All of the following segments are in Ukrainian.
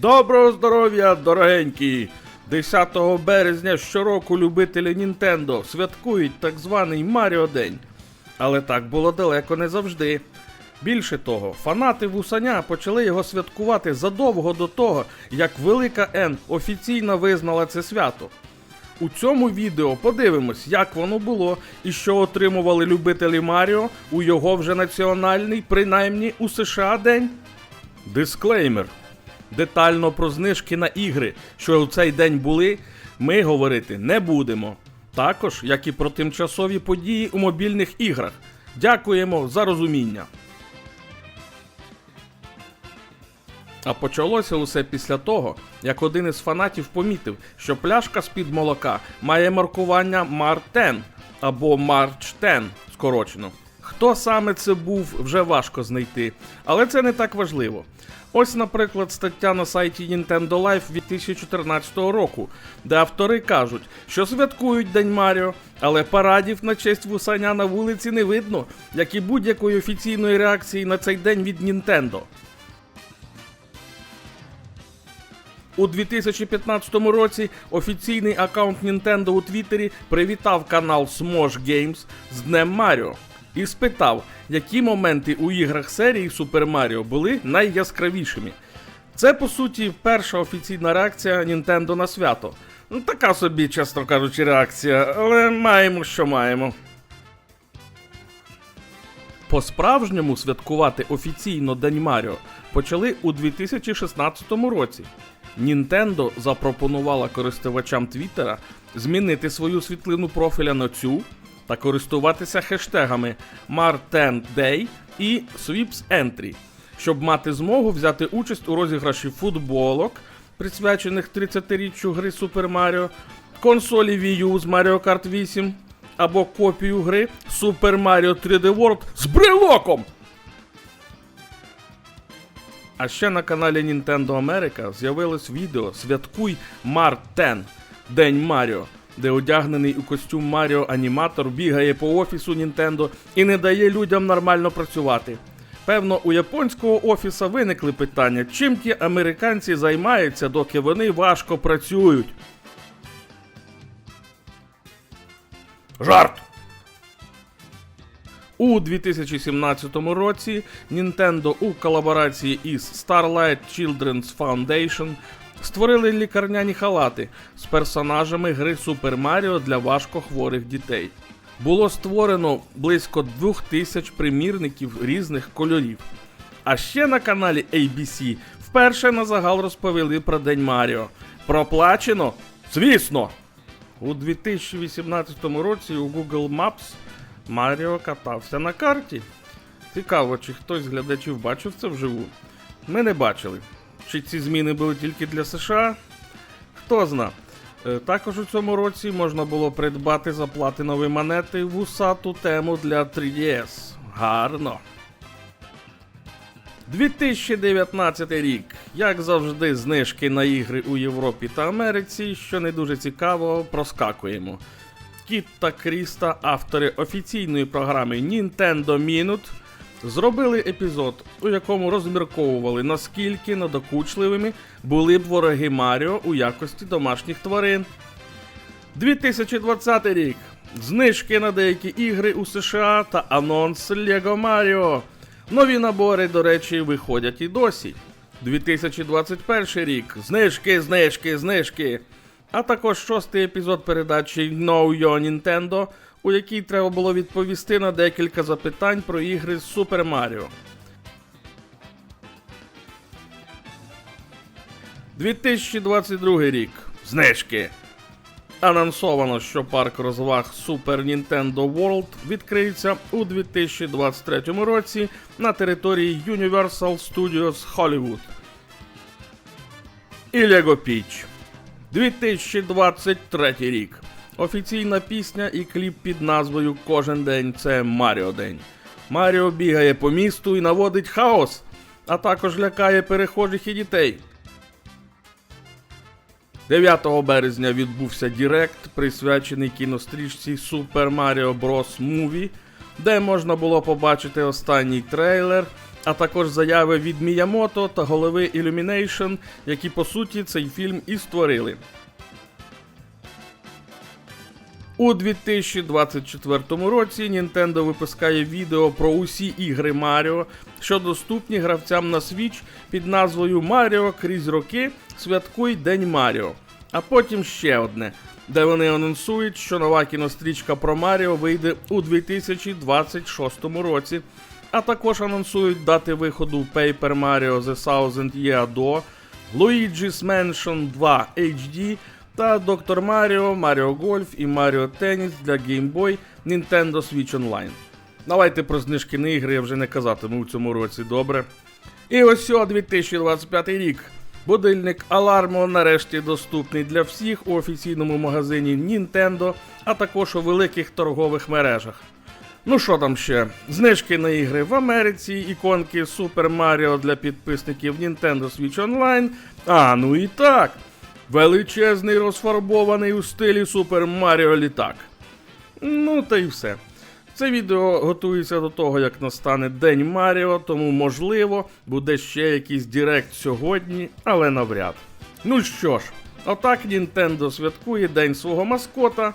Доброго здоров'я, дорогенькі! 10 березня щороку любителі Нінтендо святкують так званий Маріо День. Але так було далеко не завжди. Більше того, фанати Вусаня почали його святкувати задовго до того, як Велика Н офіційно визнала це свято. У цьому відео подивимось, як воно було і що отримували любителі Маріо у його вже національний, принаймні у США день. Дисклеймер. Детально про знижки на ігри, що у цей день були, ми говорити не будемо. Також, як і про тимчасові події у мобільних іграх. Дякуємо за розуміння. А почалося усе після того, як один із фанатів помітив, що пляшка з-під молока має маркування Мар-10 або Марч-10 скорочено. Хто саме це був, вже важко знайти, але це не так важливо. Ось, наприклад, стаття на сайті Nintendo Life від 2014 року, де автори кажуть, що святкують День Маріо, але парадів на честь вусаня на вулиці не видно, як і будь-якої офіційної реакції на цей день від Nintendo. У 2015 році офіційний аккаунт Nintendo у Твіттері привітав канал Smosh Games з Днем Маріо і спитав, які моменти у іграх серії Super Mario були найяскравішими. Це по суті перша офіційна реакція Nintendo на свято. Ну, така собі, чесно кажучи, реакція, але маємо, що маємо. По-справжньому святкувати офіційно День Маріо почали у 2016 році. Nintendo запропонувала користувачам Твіттера змінити свою світлину профіля на цю та користуватися хештегами Mar10Day і Sweeps Entry, щоб мати змогу взяти участь у розіграші футболок, присвячених 30-річчю гри Super Mario, консолі Wii U з Mario Kart 8 або копію гри Super Mario 3D World з брелоком. А ще на каналі Nintendo America з'явилось відео Святкуй Мар 10 День Маріо, де одягнений у костюм Маріо аніматор бігає по офісу Nintendo і не дає людям нормально працювати. Певно, у японського офіса виникли питання, чим ті американці займаються, доки вони важко працюють. Жарт! У 2017 році Nintendo у колаборації із Starlight Children's Foundation створили лікарняні халати з персонажами гри Super Mario для важкохворих дітей. Було створено близько 2000 примірників різних кольорів. А ще на каналі ABC вперше на загал розповіли про День Маріо. Проплачено? Звісно! У 2018 році у Google Maps Маріо катався на карті. Цікаво, чи хтось з глядачів бачив це вживу. Ми не бачили. Чи ці зміни були тільки для США? Хто зна. Е, Також у цьому році можна було придбати за платинові монети вусату тему для 3DS. Гарно. 2019 рік. Як завжди, знижки на ігри у Європі та Америці, що не дуже цікаво, проскакуємо. Кіт та Кріста, автори офіційної програми Nintendo Minute, зробили епізод, у якому розмірковували, наскільки надокучливими були б вороги Маріо у якості домашніх тварин. 2020 рік. Знижки на деякі ігри у США та анонс Lego Mario. Нові набори, до речі, виходять і досі. 2021 рік. Знижки, знижки, знижки. А також шостий епізод передачі Know Your Nintendo, у якій треба було відповісти на декілька запитань про ігри Super Mario. 2022 рік. Знижки. Анонсовано, що парк розваг Super Nintendo World відкриється у 2023 році на території Universal Studios Hollywood. І Lego Peach. 2023 рік. Офіційна пісня і кліп під назвою Кожен день це Маріо День. Маріо бігає по місту і наводить хаос, а також лякає перехожих і дітей. 9 березня відбувся Дірект, присвячений кінострічці Super Mario Bros. Movie, де можна було побачити останній трейлер а також заяви від Міямото та голови Illumination, які по суті цей фільм і створили. У 2024 році Nintendo випускає відео про усі ігри Маріо, що доступні гравцям на Switch під назвою Маріо крізь роки святкуй День Маріо. А потім ще одне, де вони анонсують, що нова кінострічка про Маріо вийде у 2026 році, а також анонсують дати виходу Paper Mario The Thousand Year Door, Luigi's Mansion 2 HD та Доктор Маріо, Маріо Гольф і Маріо Теніс для Game Boy Nintendo Switch Online. Давайте про знижки на ігри я вже не казатиму в цьому році, добре. І ось о 2025 рік. Будильник Alarmo нарешті доступний для всіх у офіційному магазині Nintendo, а також у великих торгових мережах. Ну що там ще? Знижки на ігри в Америці, іконки Super Mario для підписників Nintendo Switch Online. А, ну і так. Величезний розфарбований у стилі Super Mario літак. Ну та й все. Це відео готується до того, як настане День Маріо, тому можливо буде ще якийсь директ сьогодні, але навряд. Ну що ж, отак Nintendo святкує День свого маскота.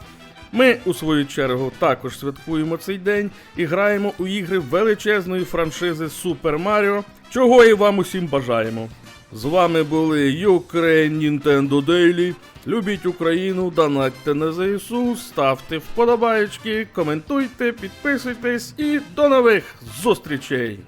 Ми, у свою чергу, також святкуємо цей день і граємо у ігри величезної франшизи Super Mario, чого і вам усім бажаємо. З вами були Ukraine Nintendo Daily. Любіть Україну, донатьте на ЗСУ, ставте вподобайки, коментуйте, підписуйтесь і до нових зустрічей!